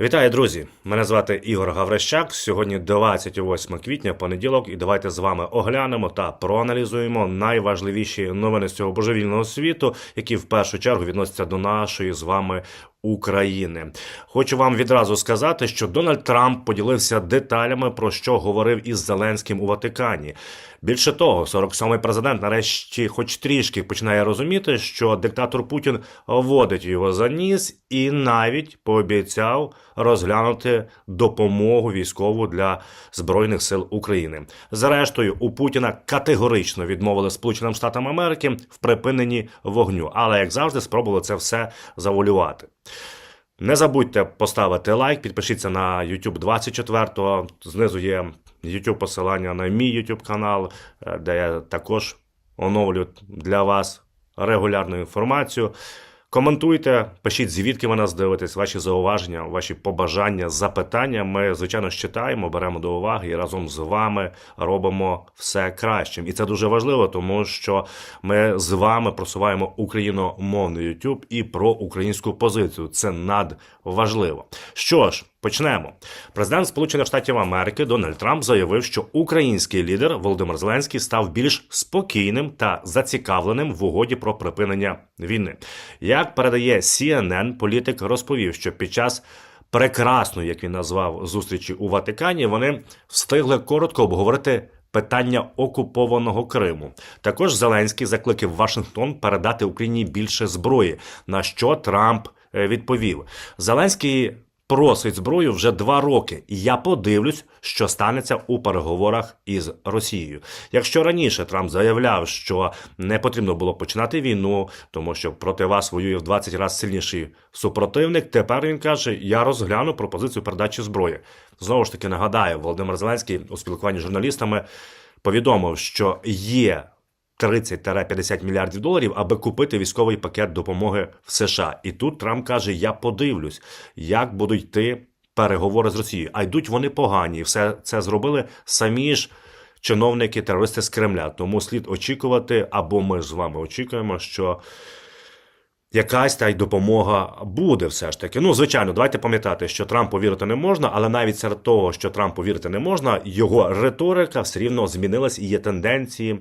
Вітаю, друзі! Мене звати Ігор Гаврищак. Сьогодні 28 квітня, понеділок, і давайте з вами оглянемо та проаналізуємо найважливіші новини з цього божевільного світу, які в першу чергу відносяться до нашої з вами України. Хочу вам відразу сказати, що Дональд Трамп поділився деталями про що говорив із Зеленським у Ватикані. Більше того, 47-й президент нарешті, хоч трішки, починає розуміти, що диктатор Путін водить його за ніс, і навіть пообіцяв розглянути допомогу військову для збройних сил України. Зрештою, у Путіна категорично відмовили Сполученим Штатам Америки в припиненні вогню, але як завжди, спробували це все завуалювати. Не забудьте поставити лайк, підпишіться на YouTube 24-го. Знизу є YouTube посилання на мій YouTube канал, е, де я також оновлю для вас регулярну інформацію. Коментуйте, пишіть, звідки ви нас дивитесь, ваші зауваження, ваші побажання, запитання. Ми, звичайно, читаємо, беремо до уваги і разом з вами робимо все кращим. І це дуже важливо, тому що ми з вами просуваємо україномовний YouTube і про українську позицію. Це надважливо. Що ж, почнемо. Президент Сполучених Штатів Америки Дональд Трамп заявив, що український лідер Володимир Зеленський став більш спокійним та зацікавленим в угоді про припинення війни. Як передає CNN, політик розповів, що під час прекрасної, як він назвав, зустрічі у Ватикані, вони встигли коротко обговорити. Питання окупованого Криму також Зеленський закликав Вашингтон передати Україні більше зброї. На що Трамп е, відповів: Зеленський просить зброю вже два роки, і я подивлюсь, що станеться у переговорах із Росією. Якщо раніше Трамп заявляв, що не потрібно було починати війну, тому що проти вас воює в 20 разів сильніший супротивник. Тепер він каже: Я розгляну пропозицію передачі зброї. Знову ж таки нагадаю, Володимир Зеленський у спілкуванні з журналістами повідомив, що є 30-50 мільярдів доларів, аби купити військовий пакет допомоги в США. І тут Трамп каже: Я подивлюсь, як будуть йти переговори з Росією. А йдуть вони погані. І Все це зробили самі ж чиновники, терористи з Кремля. Тому слід очікувати, або ми з вами очікуємо, що. Якась та й допомога буде все ж таки. Ну, звичайно, давайте пам'ятати, що Трампу вірити не можна, але навіть серед того, що Трампу вірити не можна, його риторика все рівно змінилась і є тенденції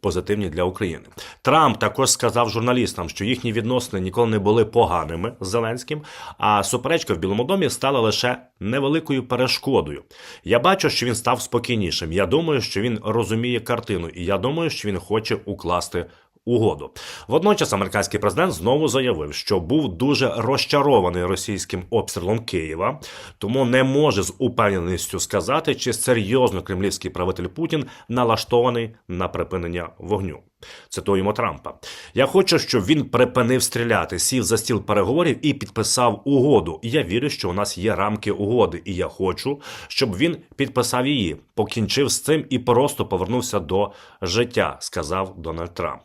позитивні для України. Трамп також сказав журналістам, що їхні відносини ніколи не були поганими з Зеленським, а суперечка в Білому домі стала лише невеликою перешкодою. Я бачу, що він став спокійнішим. Я думаю, що він розуміє картину, і я думаю, що він хоче укласти. Угоду водночас американський президент знову заявив, що був дуже розчарований російським обстрілом Києва, тому не може з упевненістю сказати, чи серйозно кремлівський правитель Путін налаштований на припинення вогню. Цитуємо Трампа. Я хочу, щоб він припинив стріляти, сів за стіл переговорів і підписав угоду. І я вірю, що у нас є рамки угоди, і я хочу, щоб він підписав її, покінчив з цим і просто повернувся до життя, сказав Дональд Трамп.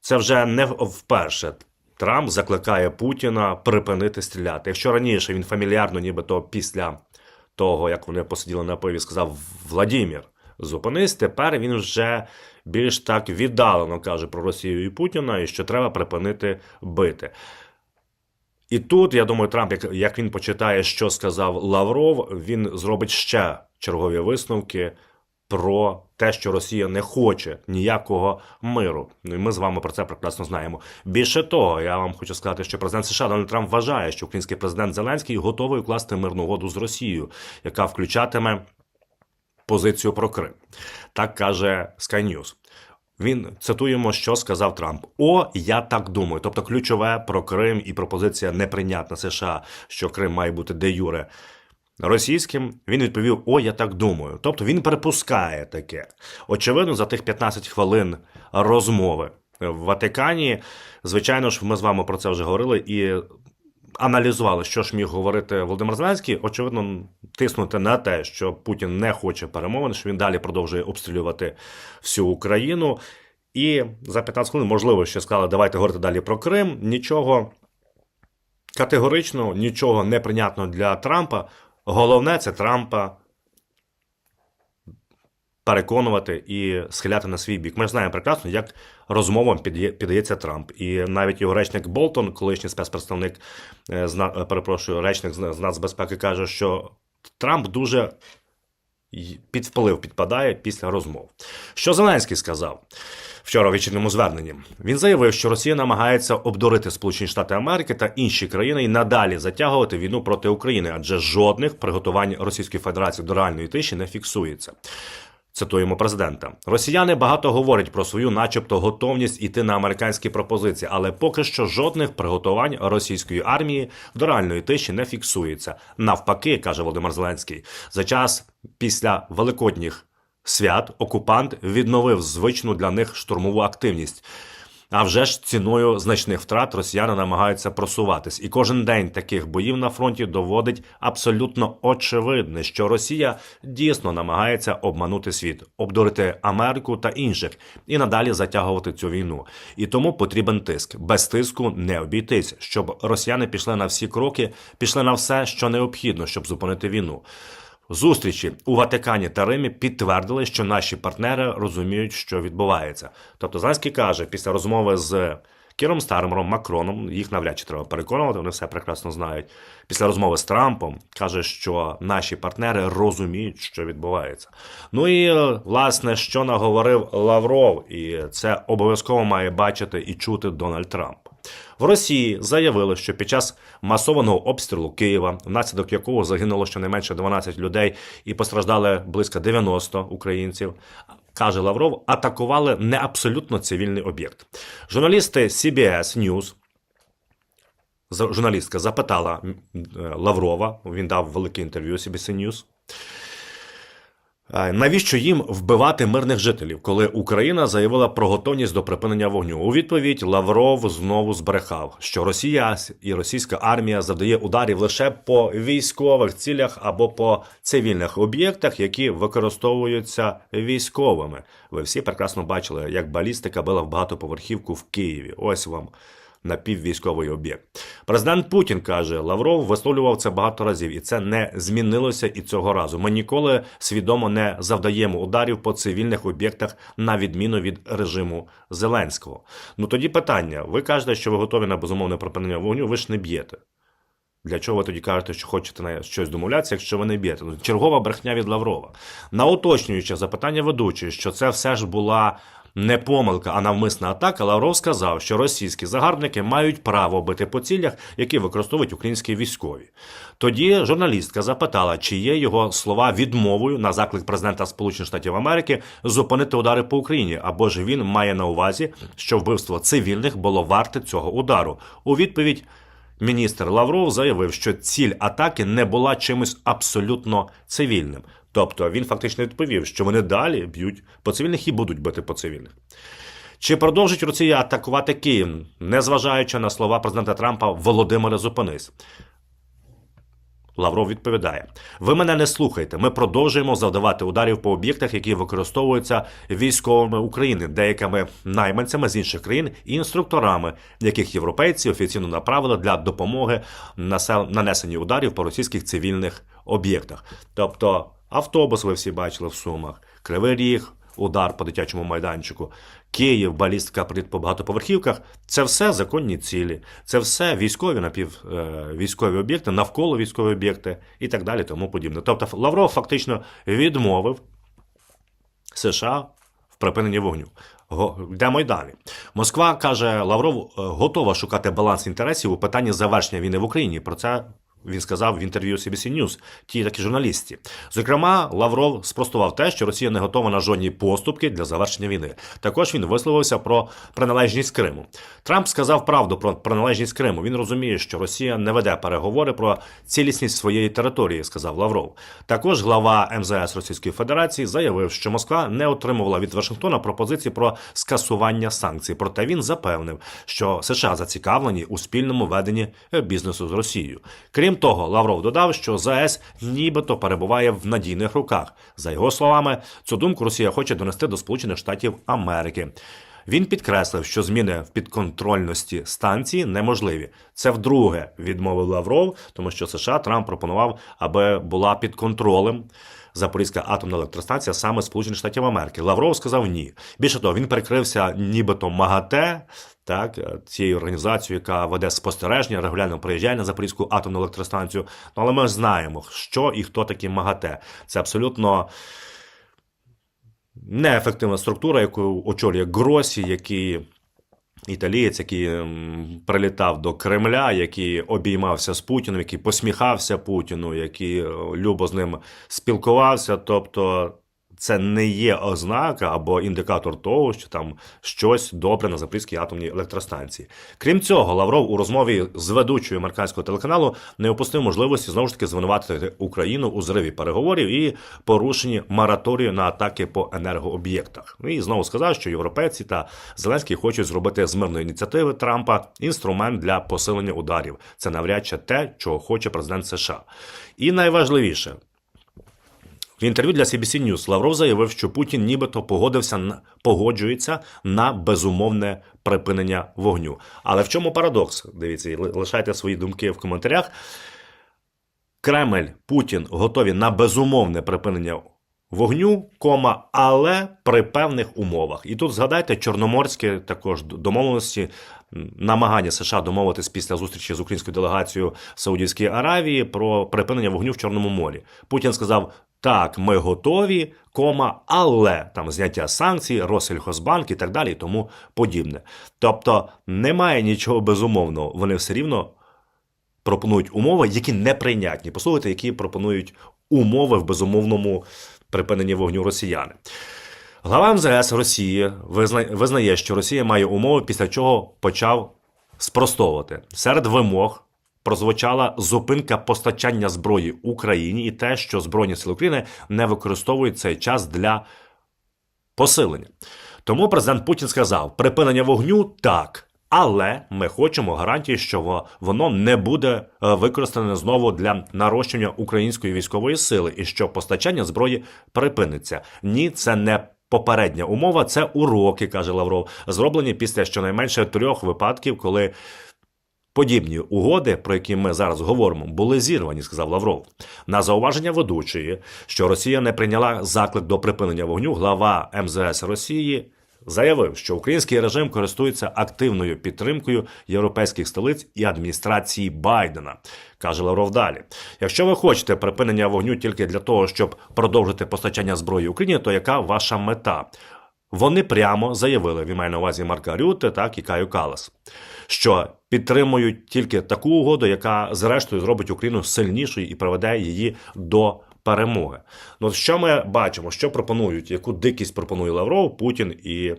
Це вже не вперше. Трамп закликає Путіна припинити стріляти. Якщо раніше він фамільярно, нібито після того, як вони посиділи на пиві, сказав Владімір, зупинись, тепер він вже більш так віддалено каже про Росію і Путіна, і що треба припинити бити. І тут, я думаю, Трамп, як, як він почитає, що сказав Лавров, він зробить ще чергові висновки про те, що Росія не хоче ніякого миру. Ну і ми з вами про це прекрасно знаємо. Більше того, я вам хочу сказати, що президент США Дональд Трамп вважає, що український президент Зеленський готовий укласти мирну угоду з Росією, яка включатиме позицію про Крим. Так каже Sky News. Він цитуємо, що сказав Трамп: О, я так думаю. Тобто, ключове про Крим і пропозиція неприйнятна США, що Крим має бути де юре російським. Він відповів: О, я так думаю. Тобто він припускає таке. Очевидно, за тих 15 хвилин розмови в Ватикані. Звичайно ж, ми з вами про це вже говорили і. Аналізували, що ж міг говорити Володимир Зеленський, очевидно, тиснути на те, що Путін не хоче перемовин, що він далі продовжує обстрілювати всю Україну. І за 15 хвилин, можливо, ще сказали, давайте говорити далі про Крим. Нічого категорично, нічого неприйнятного для Трампа. Головне, це Трампа переконувати і схиляти на свій бік. Ми ж знаємо прекрасно, як розмовам піддається Трамп. І навіть його речник Болтон, колишній спецпредставник, е, е, перепрошую, речник з нацбезпеки, каже, що Трамп дуже під вплив підпадає після розмов. Що Зеленський сказав вчора в вечірньому зверненні? Він заявив, що Росія намагається обдурити Сполучені Штати Америки та інші країни і надалі затягувати війну проти України, адже жодних приготувань Російської Федерації до реальної тиші не фіксується. Цитуємо президента. Росіяни багато говорять про свою, начебто, готовність іти на американські пропозиції, але поки що жодних приготувань російської армії до реальної тиші не фіксується. Навпаки, каже Володимир Зеленський, за час після великодніх свят окупант відновив звичну для них штурмову активність. А вже ж ціною значних втрат росіяни намагаються просуватись, і кожен день таких боїв на фронті доводить абсолютно очевидне, що Росія дійсно намагається обманути світ, обдурити Америку та інших і надалі затягувати цю війну. І тому потрібен тиск. Без тиску не обійтись, щоб росіяни пішли на всі кроки, пішли на все, що необхідно, щоб зупинити війну. Зустрічі у Ватикані та Римі підтвердили, що наші партнери розуміють, що відбувається. Тобто Зеленський каже, після розмови з Кіром Стармером, Макроном, їх навряд чи треба переконувати, вони все прекрасно знають. Після розмови з Трампом каже, що наші партнери розуміють, що відбувається. Ну і е, власне, що наговорив Лавров, і це обов'язково має бачити і чути Дональд Трамп. В Росії заявили, що під час масованого обстрілу Києва, внаслідок якого загинуло щонайменше 12 людей і постраждали близько 90 українців, каже Лавров, атакували не абсолютно цивільний об'єкт. Журналісти CBS News журналістка запитала е, Лаврова, він дав велике інтерв'ю CBC News, Навіщо їм вбивати мирних жителів, коли Україна заявила про готовність до припинення вогню? У відповідь Лавров знову збрехав, що Росія і російська армія завдає ударів лише по військових цілях або по цивільних об'єктах, які використовуються військовими. Ви всі прекрасно бачили, як балістика била в багатоповерхівку в Києві. Ось вам напіввійськовий об'єкт. Президент Путін каже, Лавров висловлював це багато разів, і це не змінилося і цього разу. Ми ніколи свідомо не завдаємо ударів по цивільних об'єктах на відміну від режиму Зеленського. Ну тоді питання: ви кажете, що ви готові на безумовне припинення вогню, ви ж не б'єте. Для чого ви тоді кажете, що хочете на щось домовлятися, якщо ви не б'єте? Ну, чергова брехня від Лаврова. На уточнююче запитання ведучої, що це все ж була не помилка, а навмисна атака, Лавров сказав, що російські загарбники мають право бити по цілях, які використовують українські військові. Тоді журналістка запитала, чи є його слова відмовою на заклик президента Сполучених Штатів Америки зупинити удари по Україні, або ж він має на увазі, що вбивство цивільних було варте цього удару. У відповідь Міністр Лавров заявив, що ціль атаки не була чимось абсолютно цивільним. Тобто він фактично відповів, що вони далі б'ють по цивільних і будуть бити по цивільних. Чи продовжить Росія атакувати Київ, незважаючи на слова президента Трампа Володимире зупинись? Лавров відповідає: Ви мене не слухайте. Ми продовжуємо завдавати ударів по об'єктах, які використовуються військовими України, деякими найманцями з інших країн і інструкторами, яких європейці офіційно направили для допомоги нанесенні ударів по російських цивільних об'єктах. Тобто автобус, ви всі бачили в Сумах, Кривий Ріг, удар по дитячому майданчику, Київ, балістика приліт по багатоповерхівках. Це все законні цілі, це все військові напів е, військові об'єкти, навколо військові об'єкти і так далі, тому подібне. Тобто Лавров фактично відмовив США в припиненні вогню. Йдемо й далі. Москва каже, Лавров е, готова шукати баланс інтересів у питанні завершення війни в Україні. Про це він сказав в інтерв'ю CBC News, тій такі журналісті. Зокрема, Лавров спростував те, що Росія не готова на жодні поступки для завершення війни. Також він висловився про приналежність Криму. Трамп сказав правду про приналежність Криму. Він розуміє, що Росія не веде переговори про цілісність своєї території, сказав Лавров. Також глава МЗС Російської Федерації заявив, що Москва не отримувала від Вашингтона пропозиції про скасування санкцій. Проте він запевнив, що США зацікавлені у спільному веденні е, бізнесу з Росією. Крім того, Лавров додав, що ЗАЕС нібито перебуває в надійних руках. За його словами, цю думку Росія хоче донести до Сполучених Штатів Америки. Він підкреслив, що зміни в підконтрольності станції неможливі. Це вдруге відмовив Лавров, тому що США Трамп пропонував, аби була під контролем Запорізька атомна електростанція саме Сполучених Штатів Америки. Лавров сказав ні. Більше того, він перекрився нібито МАГАТЕ, так, цією організацією, яка веде спостереження, регулярно приїжджає на Запорізьку атомну електростанцію. Ну, але ми знаємо, що і хто такі МАГАТЕ. Це абсолютно неефективна структура, яку очолює Гросі, який італієць, який ем, прилітав до Кремля, який обіймався з Путіним, який посміхався Путіну, який е, любо з ним спілкувався. Тобто це не є ознака або індикатор того, що там щось добре на Запорізькій атомній електростанції. Крім цього, Лавров у розмові з ведучою американського телеканалу не опустив можливості знову ж таки звинуватити Україну у зриві переговорів і порушенні мораторію на атаки по енергооб'єктах. Ну І знову сказав, що європейці та Зеленський хочуть зробити з мирної ініціативи Трампа інструмент для посилення ударів. Це навряд чи те, чого хоче президент США. І найважливіше. В інтерв'ю для CBC News Лавров заявив, що Путін нібито погодився на погоджується на безумовне припинення вогню. Але в чому парадокс? Дивіться, лишайте свої думки в коментарях. Кремль, Путін готові на безумовне припинення вогню, кома, але при певних умовах. І тут згадайте чорноморські також домовленості, намагання США домовитись після зустрічі з українською делегацією Саудівській Аравії про припинення вогню в Чорному морі. Путін сказав. Так, ми готові, кома, але там зняття санкцій, Россельхозбанк і так далі, і тому подібне. Тобто немає нічого безумовного. Вони все рівно пропонують умови, які неприйнятні. Послухайте, які пропонують умови в безумовному припиненні вогню росіяни. Глава МЗС Росії визна- визнає, що Росія має умови, після чого почав спростовувати. Серед вимог прозвучала зупинка постачання зброї Україні і те, що Збройні Сили України не використовують цей час для посилення. Тому президент Путін сказав: припинення вогню так. Але ми хочемо гарантії, що воно не буде е, використане знову для нарощення української військової сили, і що постачання зброї припиниться. Ні, це не попередня умова, це уроки, каже Лавров, зроблені після щонайменше трьох випадків, коли Подібні угоди, про які ми зараз говоримо, були зірвані, сказав Лавров. На зауваження ведучої, що Росія не прийняла заклик до припинення вогню, глава МЗС Росії заявив, що український режим користується активною підтримкою європейських столиць і адміністрації Байдена. каже Лавров далі. Якщо ви хочете припинення вогню тільки для того, щоб продовжити постачання зброї Україні, то яка ваша мета? Вони прямо заявили, він має на увазі Марка Рюте, так і Каю Калас, що підтримують тільки таку угоду, яка зрештою зробить Україну сильнішою і приведе її до перемоги. Ну, що ми бачимо, що пропонують, яку дикість пропонує Лавров, Путін і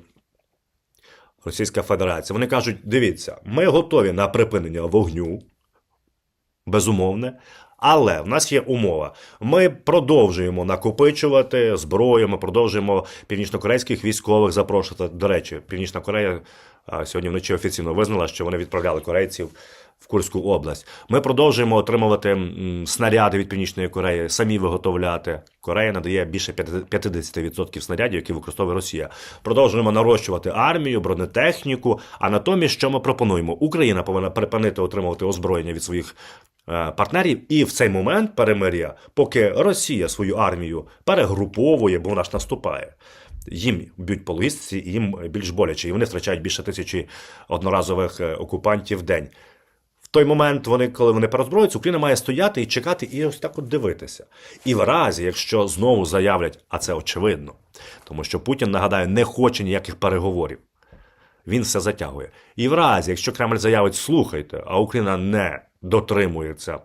Російська Федерація. Вони кажуть: дивіться, ми готові на припинення вогню, безумовне. Але в нас є умова. Ми продовжуємо накопичувати зброю. Ми продовжуємо північнокорейських військових запрошувати. До речі, Північна Корея сьогодні вночі офіційно визнала, що вони відправляли корейців в Курську область. Ми продовжуємо отримувати снаряди від Північної Кореї, самі виготовляти. Корея надає більше 50% снарядів, які використовує Росія. Продовжуємо нарощувати армію, бронетехніку. А натомість, що ми пропонуємо? Україна повинна припинити отримувати озброєння від своїх партнерів, і в цей момент перемир'я, поки Росія свою армію перегруповує, бо вона ж наступає. Їм б'ють по логістиці, і їм більш боляче, і вони втрачають більше тисячі одноразових е, окупантів в день. В той момент, вони, коли вони перезброюються, Україна має стояти і чекати, і ось так от дивитися. І в разі, якщо знову заявлять, а це очевидно, тому що Путін, нагадаю, не хоче ніяких переговорів. Він все затягує. І в разі, якщо Кремль заявить, слухайте, а Україна не дотримується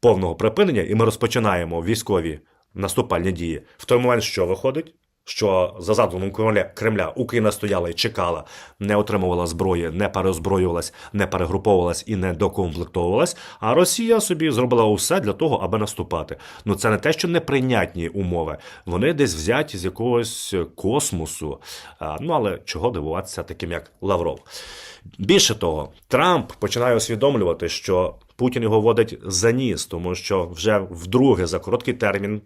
повного припинення, і ми розпочинаємо військові наступальні дії, в той момент що виходить? Що за задумом Кремля, Україна стояла і чекала, не отримувала зброї, не переозброювалась, не перегруповувалась і не докомплектовувалась. А Росія собі зробила усе для того, аби наступати. Ну це не те, що неприйнятні умови. Вони десь взяті з якогось космосу. Ну але чого дивуватися таким, як Лавров. Більше того, Трамп починає усвідомлювати, що Путін його водить за ніс, тому що вже вдруге за короткий термін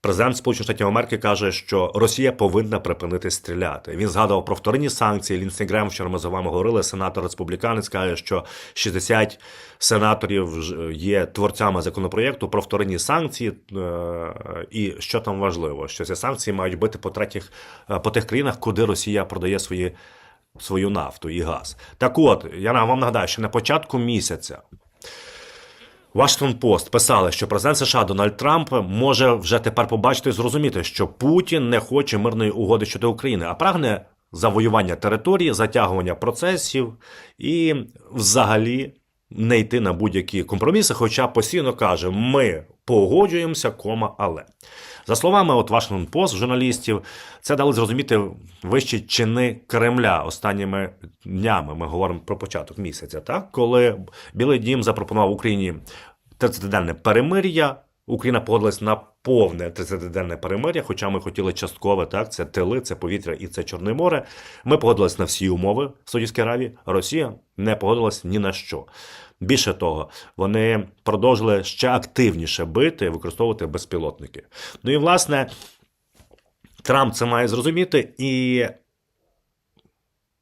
Президент Сполучених Штатів Америки каже, що Росія повинна припинити стріляти. Він згадував про вторинні санкції. Лінсі Грем, вчора ми з вами говорили. Сенатор республіканець каже, що 60 сенаторів є творцями законопроєкту про вторинні санкції. Е, І що там важливо, що ці санкції мають бути по третіх е, по тих країнах, куди Росія продає свої. Свою нафту і газ. Так от, я вам нагадаю, що на початку місяця Вашингтон Пост писали, що президент США Дональд Трамп може вже тепер побачити і зрозуміти, що Путін не хоче мирної угоди щодо України, а прагне завоювання території, затягування процесів і взагалі не йти на будь-які компроміси, хоча постійно каже, ми погоджуємося, кома, але. За словами от Вашингтон Пост, журналістів, це дали зрозуміти вищі чини Кремля останніми днями. Ми говоримо про початок місяця, так коли Білий Дім запропонував Україні 30-денне перемир'я. Україна погодилась на повне 30-денне перемир'я, хоча ми хотіли часткове, так, це тили, це повітря і це Чорне море. Ми погодились на всі умови в Саудівській Аравії. Росія не погодилась ні на що. Більше того, вони продовжили ще активніше бити, використовувати безпілотники. Ну і власне Трамп це має зрозуміти, і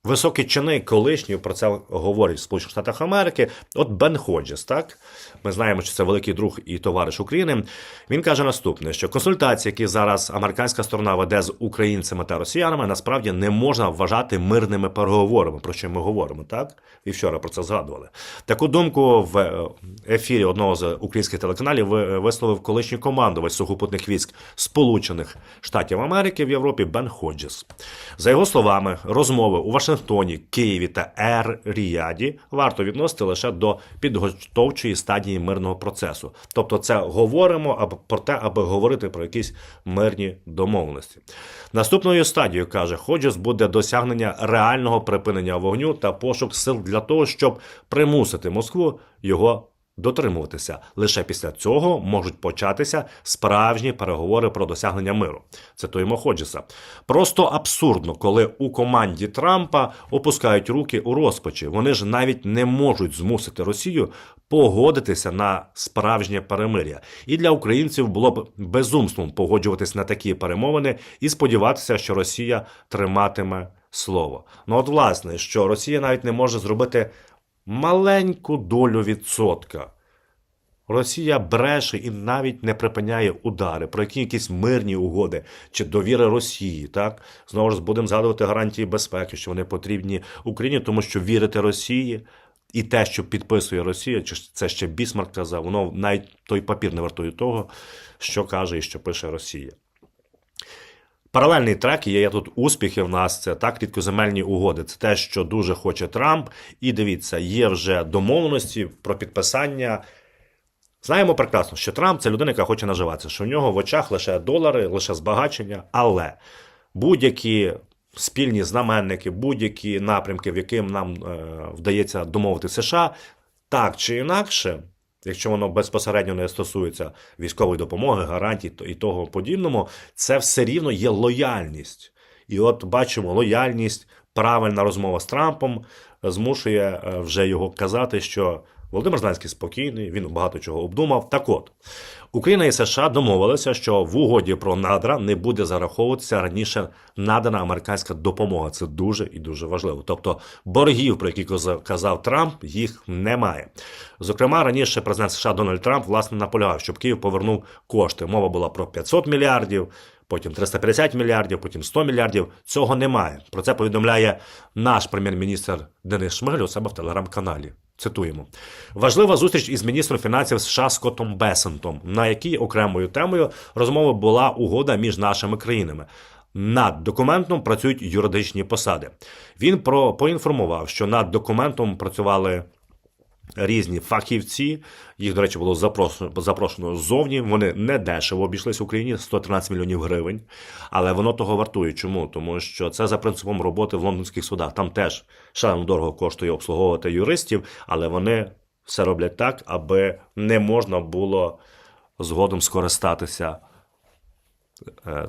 високі чини колишні про це говорять в Сполучених Штатах Америки. От Бен Ходжес, так ми знаємо, що це великий друг і товариш України. Він каже наступне: що консультації, які зараз американська сторона веде з українцями та росіянами, насправді не можна вважати мирними переговорами, про що ми говоримо, так і вчора про це згадували. Таку думку в е, ефірі одного з українських телеканалів висловив колишній командувач сухопутних військ Сполучених Штатів Америки в Європі Бен Ходжес. За його словами, розмови у Вашингтоні, Києві та ер Ріаді варто відносити лише до підготовчої стадії мирного процесу. Тобто, це говоримо про те, аби говорити про якісь мирні домовленості. Наступною стадією каже, Ходжес буде досягнення реального припинення вогню та пошук сил для того, щоб примусити Москву його дотримуватися. Лише після цього можуть початися справжні переговори про досягнення миру. Цитуємо Ходжеса. Просто абсурдно, коли у команді Трампа опускають руки у розпачі. Вони ж навіть не можуть змусити Росію погодитися на справжнє перемир'я. І для українців було б безумством погоджуватись на такі перемовини і сподіватися, що Росія триматиме слово. Ну от власне, що Росія навіть не може зробити маленьку долю відсотка. Росія бреше і навіть не припиняє удари, про які якісь мирні угоди чи довіри Росії. Так знову ж будемо згадувати гарантії безпеки, що вони потрібні Україні, тому що вірити Росії і те, що підписує Росія, чи це ще Бісмарк казав, воно навіть той папір не вартує того, що каже і що пише Росія. Паралельний трек є, тут успіхи в нас. Це так рідкоземельні угоди. Це те, що дуже хоче Трамп. І дивіться, є вже домовленості про підписання. Знаємо прекрасно, що Трамп це людина, яка хоче наживатися, що в нього в очах лише долари, лише збагачення, але будь-які спільні знаменники, будь-які напрямки, в яким нам е, вдається домовити США, так чи інакше, якщо воно безпосередньо не стосується військової допомоги, гарантій і того подібному, це все рівно є лояльність. І от бачимо лояльність, правильна розмова з Трампом змушує е, вже його казати, що Володимир Зеленський спокійний, він багато чого обдумав. Так от, Україна і США домовилися, що в угоді про надра не буде зараховуватися раніше надана американська допомога. Це дуже і дуже важливо. Тобто боргів, про які казав- Трамп, їх немає. Зокрема, раніше президент США Дональд Трамп власне наполягав, щоб Київ повернув кошти. Мова була про 500 мільярдів. Потім 350 мільярдів, потім 100 мільярдів. Цього немає. Про це повідомляє наш прем'єр-міністр Денис Шмигаль у себе в телеграм-каналі. Цитуємо: важлива зустріч із міністром фінансів США Скоттом Бесентом, на якій окремою темою розмови була угода між нашими країнами. Над документом працюють юридичні посади. Він про поінформував, що над документом працювали різні фахівці. Їх, до речі, було запрошено, запрошено ззовні. Вони не дешево обійшлися Україні 113 мільйонів гривень. Але воно того вартує. Чому? Тому що це за принципом роботи в лондонських судах. Там теж шалено дорого коштує обслуговувати юристів, але вони все роблять так, аби не можна було згодом скористатися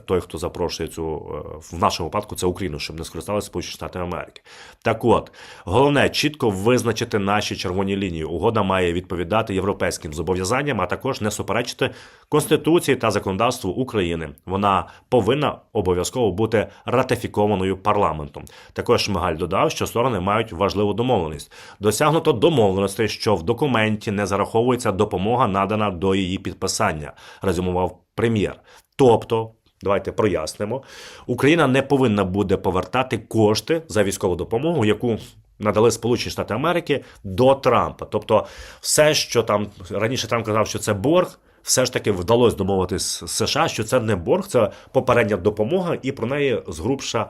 той, хто запрошує цю е, в нашому випадку, це Україну, щоб не скористалися Сполучені Штати Америки. Так от, головне чітко визначити наші червоні лінії. Угода має відповідати європейським зобов'язанням, а також не суперечити Конституції та законодавству України. Вона повинна обов'язково бути ратифікованою парламентом. Також Шмигаль додав, що сторони мають важливу домовленість. Досягнуто домовленості, що в документі не зараховується допомога, надана до її підписання, резюмував прем'єр. Тобто. Давайте прояснимо. Україна не повинна буде повертати кошти за військову допомогу, яку надали Сполучені Штати Америки до Трампа. Тобто, все, що там раніше Трамп казав, що це борг, все ж таки вдалося домовитись з США, що це не борг, це попередня допомога, і про неї згрубша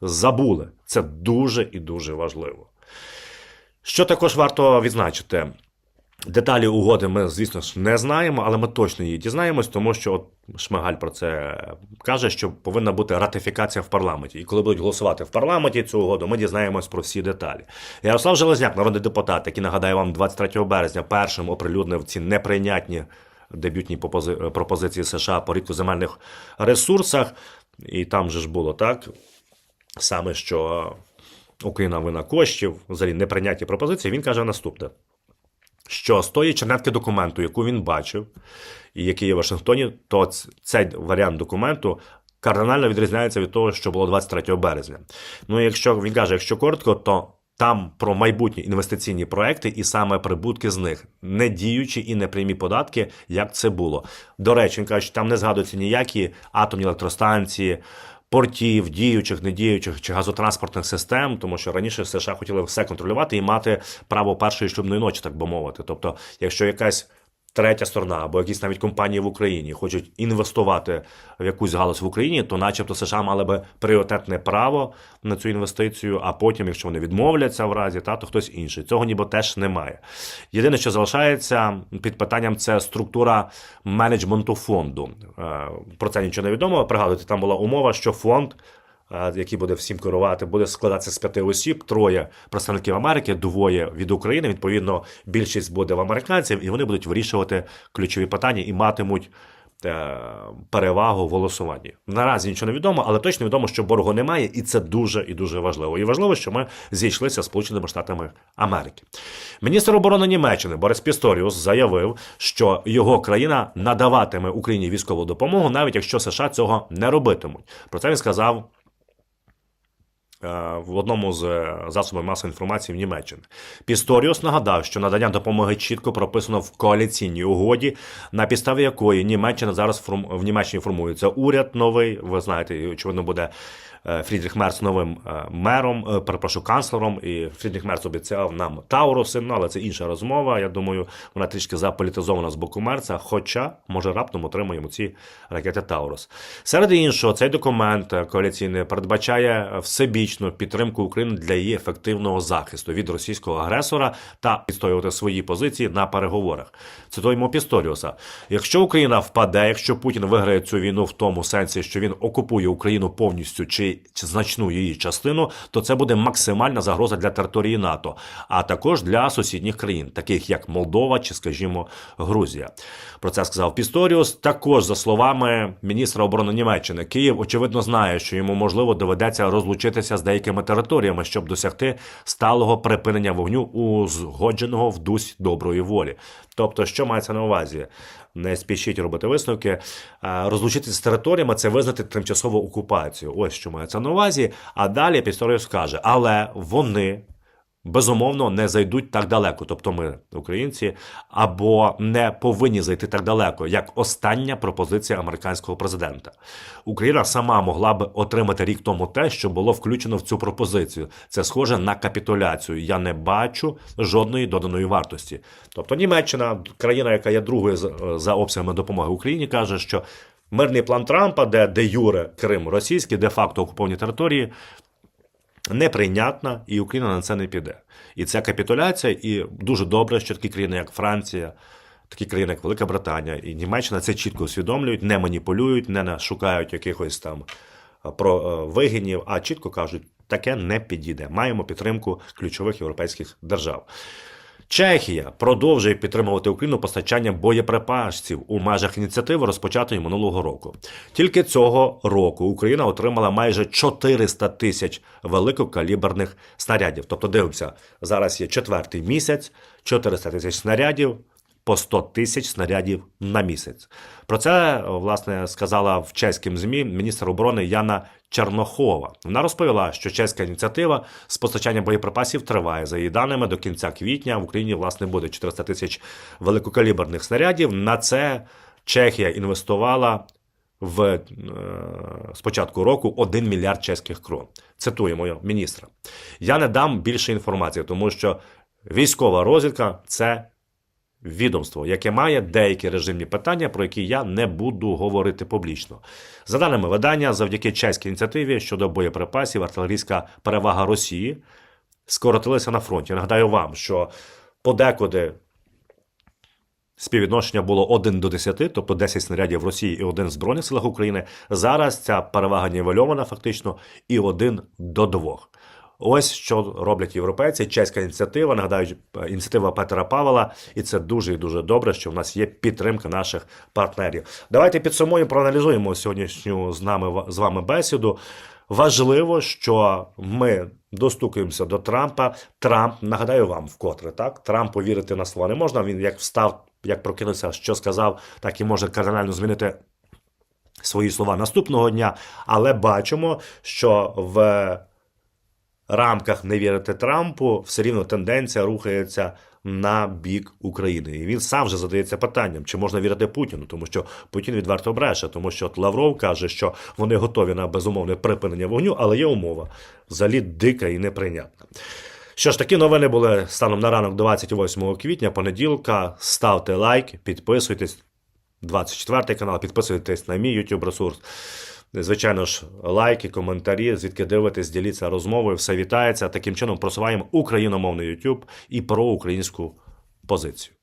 забули. Це дуже і дуже важливо. Що також варто відзначити? Деталі угоди ми, звісно ж, не знаємо, але ми точно її дізнаємось, тому що от Шмигаль про це каже, що повинна бути ратифікація в парламенті. І коли будуть голосувати в парламенті цю угоду, ми дізнаємось про всі деталі. Ярослав Железняк, народний депутат, який нагадаю вам 23 березня, першим оприлюднив ці неприйнятні дебютні пропозиції США по рідкоземельних ресурсах. І там же ж було так саме, що Україна вина коштів, взагалі неприйняті пропозиції. Він каже наступне що з тої чернетки документу, яку він бачив, і який є в Вашингтоні, то цей варіант документу кардинально відрізняється від того, що було 23 березня. Ну, якщо він каже, якщо коротко, то там про майбутні інвестиційні проекти і саме прибутки з них, не діючі і непрямі податки, як це було. До речі, він каже, що там не згадуються ніякі атомні електростанції. Портів, діючих, недіючих чи газотранспортних систем, тому що раніше США хотіли все контролювати і мати право першої шлюбної ночі, так би мовити. Тобто, якщо якась третя сторона або якісь навіть компанії в Україні хочуть інвестувати в якусь галузь в Україні, то начебто США мали би пріоритетне право на цю інвестицію, а потім, якщо вони відмовляться в разі, та, то хтось інший. Цього ніби теж немає. Єдине, що залишається під питанням, це структура менеджменту фонду. Е, Про це нічого не відомо. Пригадуйте, там була умова, що фонд який буде всім керувати, буде складатися з п'яти осіб, троє представників Америки, двоє від України. Відповідно, більшість буде в американців, і вони будуть вирішувати ключові питання і матимуть. е, Перевагу в голосуванні наразі нічого не відомо, але точно відомо, що боргу немає, і це дуже і дуже важливо. І важливо, що ми зійшлися з Сполученими Штатами Америки. Міністр оборони Німеччини Борис Пісторіус заявив, що його країна надаватиме Україні військову допомогу, навіть якщо США цього не робитимуть. Про це він сказав в одному з е, засобів масової інформації в Німеччині. Пісторіус нагадав, що надання допомоги чітко прописано в коаліційній угоді, на підставі якої Німеччина зараз в Німеччині формується уряд новий. Ви знаєте, очевидно, буде е, Фрідріх Мерц новим е, мером, е, перепрошую, канцлером. І Фрідріх Мерц обіцяв нам Тауруси, ну, але це інша розмова. Я думаю, вона трішки заполітизована з боку Мерца, хоча, може, раптом отримаємо ці ракети Таурус. Серед іншого, цей документ е, коаліційний передбачає всебічну підтримку України для її ефективного захисту від російського агресора та відстоювати свої позиції на переговорах. Цитуємо Пісторіуса: якщо Україна впаде, якщо Путін виграє цю війну в тому сенсі, що він окупує Україну повністю чи, значну її частину, то це буде максимальна загроза для території НАТО, а також для сусідніх країн, таких як Молдова чи, скажімо, Грузія. Про це сказав Пісторіус. Також за словами міністра оборони Німеччини, Київ очевидно знає, що йому можливо доведеться розлучитися з деякими територіями, щоб досягти сталого припинення вогню узгодженого в дусі доброї волі. Тобто, що мається на увазі? Не спішіть робити висновки. А, Розлучитися з територіями це визнати тимчасову окупацію. Ось що мається на увазі. А далі Пісторіус каже, але вони безумовно не зайдуть так далеко. Тобто ми, українці, або не повинні зайти так далеко, як остання пропозиція американського президента. Україна сама могла б отримати рік тому те, що було включено в цю пропозицію. Це схоже на капітуляцію. Я не бачу жодної доданої вартості. Тобто Німеччина, країна, яка є другою за обсягами допомоги Україні, каже, що. Мирний план Трампа, де де Юре Крим російський, де факто окуповані території, неприйнятна, і Україна на це не піде. І ця капітуляція, і дуже добре, що такі країни, як Франція, такі країни, як Велика Британія і Німеччина, це чітко усвідомлюють, не маніпулюють, не шукають якихось там е, про е, вигинів, а чітко кажуть, таке не підійде. Маємо підтримку ключових європейських держав. Чехія продовжує підтримувати Україну постачанням боєприпасів у межах ініціативи, розпочатої минулого року. Тільки цього року Україна отримала майже 400 тисяч великокаліберних снарядів. Тобто, дивимося, зараз є четвертий місяць, 400 тисяч снарядів. По 100 тисяч снарядів на місяць. Про це власне сказала в чеським змі міністр оборони Яна Чернохова. Вона розповіла, що чеська ініціатива з постачання боєприпасів триває. За її даними, до кінця квітня в Україні власне буде 400 тисяч великокаліберних снарядів. На це Чехія інвестувала в е, з початку року 1 мільярд чеських крон. Цитуємо міністра. Я не дам більше інформації, тому що військова розвідка це відомство, яке має деякі режимні питання, про які я не буду говорити публічно. За даними видання, завдяки чеській ініціативі щодо боєприпасів, артилерійська перевага Росії скоротилася на фронті. Нагадаю вам, що подекуди співвідношення було 1 до 10, тобто 10 снарядів в Росії і один в Збройних силах України. Зараз ця перевага нівельована фактично і 1 до 2. Ось що роблять європейці. Чеська ініціатива. Нагадаю, ініціатива Петра Павла, і це дуже і дуже добре, що в нас є підтримка наших партнерів. Давайте підсумуємо, проаналізуємо сьогоднішню з нами з вами бесіду. Важливо, що ми достукуємося до Трампа. Трамп, нагадаю вам вкотре, так Трампу вірити на слово не можна. Він як встав, як прокинувся, що сказав, так і може кардинально змінити свої слова наступного дня. Але бачимо, що в рамках не вірити Трампу, все рівно тенденція рухається на бік України. І він сам вже задається питанням, чи можна вірити Путіну, тому що Путін відверто бреше, тому що от Лавров каже, що вони готові на безумовне припинення вогню, але є умова взагалі дика і неприйнятна. Що ж, такі новини були станом на ранок 28 квітня, понеділка. Ставте лайк, підписуйтесь. 24 канал, підписуйтесь на мій YouTube ресурс. Звичайно ж, лайки, коментарі, звідки дивитесь, діліться розмовою, все вітається. Таким чином просуваємо україномовний YouTube і проукраїнську позицію.